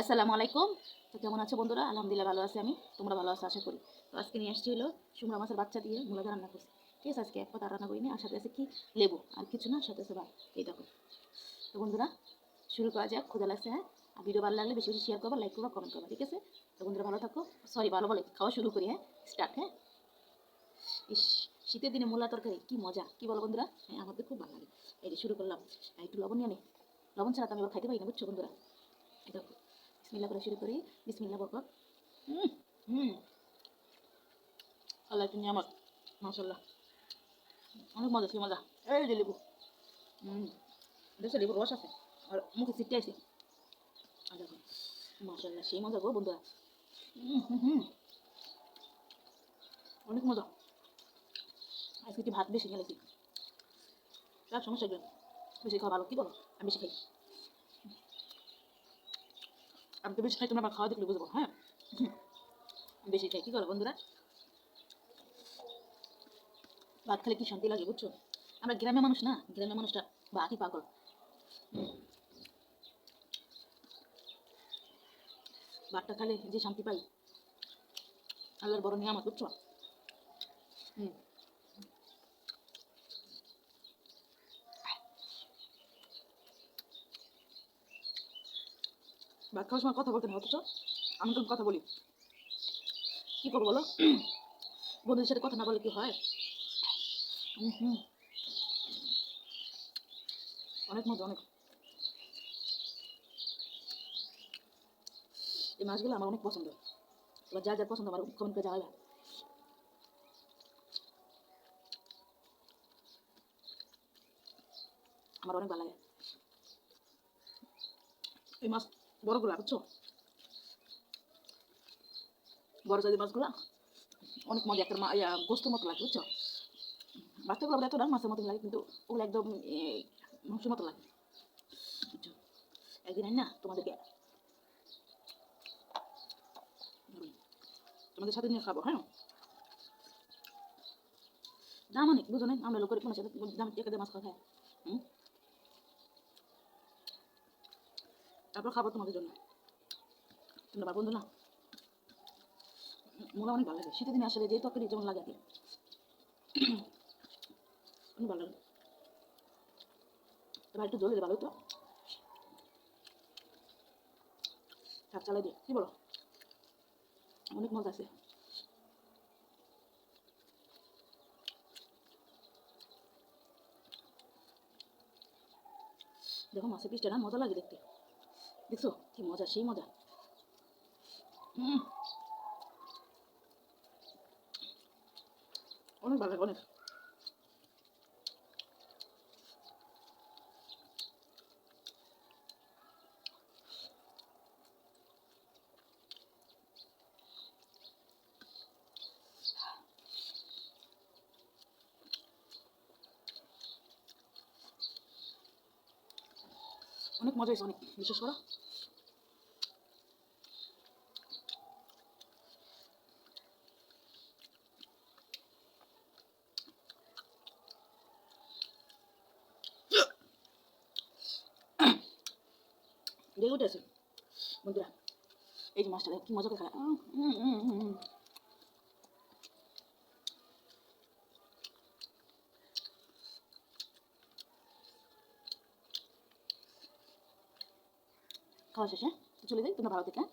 আসসালামু আলাইকুম। তো কেমন আছো বন্ধুরা? আলহামদুলিল্লাহ ভালো আছি আমি। তোমরা ভালো আছো? আশা করি। তো আজকে নিয়ে আসছি হলো শুমড়া মাছের বাচ্চা দিয়ে মূলা রান্না করছি। ঠিক আছে, আজকে এক পাতা রান্না করিনি। আর সাথে আছে কি? লেবু। আর কিছু না, সাথে আছে ভাত। এই দেখো। তো বন্ধুরা, শুরু করা যাক। খোঁজা লাগছে হ্যাঁ? আর ভিডিও ভালো লাগলে বেশি বেশি শেয়ার করবা লাইক করবা কমেন্ট করবা, ঠিক আছে? তো বন্ধুরা, ভালো থাকো। সরি ভালো বলে খাওয়া শুরু করি হ্যাঁ? স্টার্ট হ্যাঁ? ইস, শীতের দিনে মূলা তরকারি, কি মজা। কি বলো বন্ধুরা? হ্যাঁ আমাদের খুব ভালো লাগে। এই যে শুরু করলাম। একটু লবণ নিয়ে নে। লবণ ছাড়া তো আমি খাইতে পারি না, বুঝছ বন্ধুরা? দেখো। বিসমিল্লা করে শুরু করি। বিসমিল্লা হুম। আল্লাহ তুমি আমার মাসাল্লাহ অনেক মজা ছিল মজা। এই যে লেবু। দেশে লেবুর রস আছে, আর মুখে সিটে আছে। মাসাল্লাহ সেই মজা গো বন্ধুরা। হুম হুম। অনেক মজা। আজকে ভাত বেশি খেলেছি। তার সমস্যা বেশি খাওয়া ভালো, কি বলো? আমি বেশি খাই। আমি তো বেশি খাই তোমরা খাওয়া দেখলে বুঝব হ্যাঁ? বেশি খাই, কী করো বন্ধুরা? ভাত খেলে কি শান্তি লাগে বুঝছ? আমরা গ্রামের মানুষ না, গ্রামের মানুষটা ভাতই পাগল। ভাতটা খালে যে শান্তি পাই, আল্লাহর বড় নিয়ে আমার বুঝছ? হুম। ভাত খাওয়ার সময় কথা বলতে অথচ আমি তখন কথা বলি। কি করব বলো? বন্ধুদের সাথে কথা না বলে কি হয়? অনেক মজা, অনেক। এই মাছগুলো আমার অনেক পছন্দ। এবার যা যা পছন্দ আমার কমেন্ট করে জানাবে। আমার অনেক ভালো লাগে। এই মাছ বড়গুলা, বুঝছ? বড় জাতীয় মাছগুলা অনেক মজা, একটা গোস্তের মতো লাগে, বুঝছ? বাচ্চাগুলো আবার এত না মাছের মতো লাগে, কিন্তু ওগুলো একদম মাংসের মতো লাগে, বুঝছ? একদিন না তোমাদেরকে তোমাদের সাথে নিয়ে খাব হ্যাঁ? দাম অনেক বুঝো না আমরা লোকের কোনো সাথে দাম টেকে মাছ খাওয়া খায় হুম? তারপর খাব তোমাদের জন্য। তোমরা বন্ধু না মোলা অনেক ভালো লাগে। শীতের দিনে আসলে যে তরকারি যেমন লাগে অনেক ভালো লাগে। এবার একটু ভালো তো চালাই দিই কি বলো? অনেক মজা আছে। দেখো মাছের পিসটা না মজা লাগে দেখতে। দেখছ? কি মজা সেই মজা। অনেক ভালো অনেক। অনেক মজা হয়েছে, অনেক বিশেষ করে। রেগে উঠে আছে। বন্ধুরা, এই যে মাছটা কি মজা করে খায় খাওয়া শেষে চলে যাই তোমরা ভালো থেকে হ্যাঁ?